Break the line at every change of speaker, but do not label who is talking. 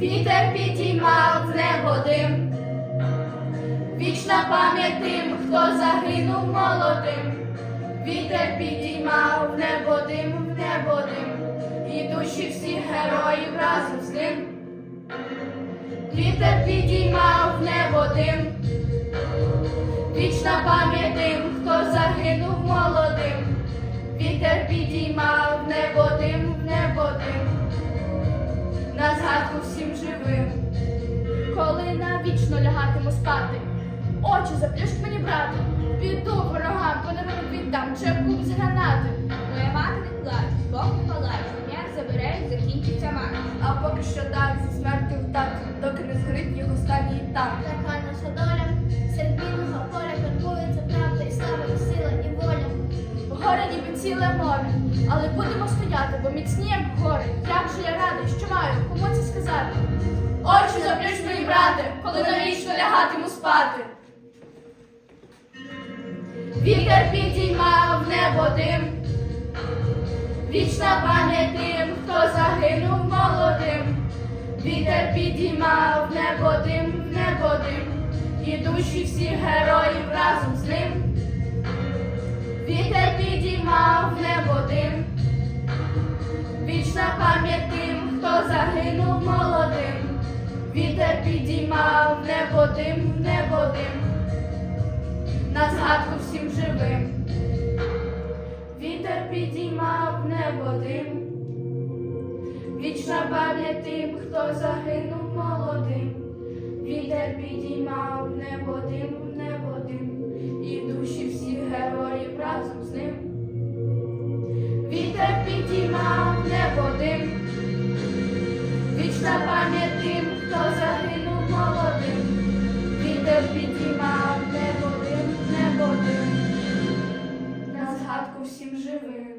вітер підіймав в небо. Вічна пам'ять тим, хто загинув молодим. Вітер підіймав в небо дим, в небо дим, і душі всіх героїв разом з ним. Вітер підіймав в небо дим. Вічна пам'ять тим, хто загинув молодим. Коли навічно лягатиму спати, очі заплющ мені, брате, піду ворогам, подарунок віддам, чепку з гранати.
Моя мати не плаче, Бог не палає, ім'я забере закінчиться мати.
А поки що так зі смертю втак, доки не згорить їх останній так.
Така наша доля, серед бідного поля карбується правда і слава, і сила, і воля.
Горе ніби ціле море, але будемо стояти, бо міцні як гори. Як же я радий, що маю, кому це сказати? Коли навічно лягатиму спати. Вітер підіймав небо дим, вічна пам'ять тим, хто загинув молодим. Вітер підіймав небо дим, небо дим, і душі всіх героїв разом з ним. Вітер підіймав небо дим, вічна пам'ять тим, хто загинув молодим. Вітер підіймав небо дим, небо дим, на згадку всім живим. Вітер підіймав небо дим, вічна пам'ять тим, хто загинув молодим. Вітер підіймав небо дим, небо дим, і душі всіх героїв разом з ним. Вітер підіймав небо дим, за пам'ять хто загинув молодим, вітер підіймав небо дим, небо дим, на згадку всім живим.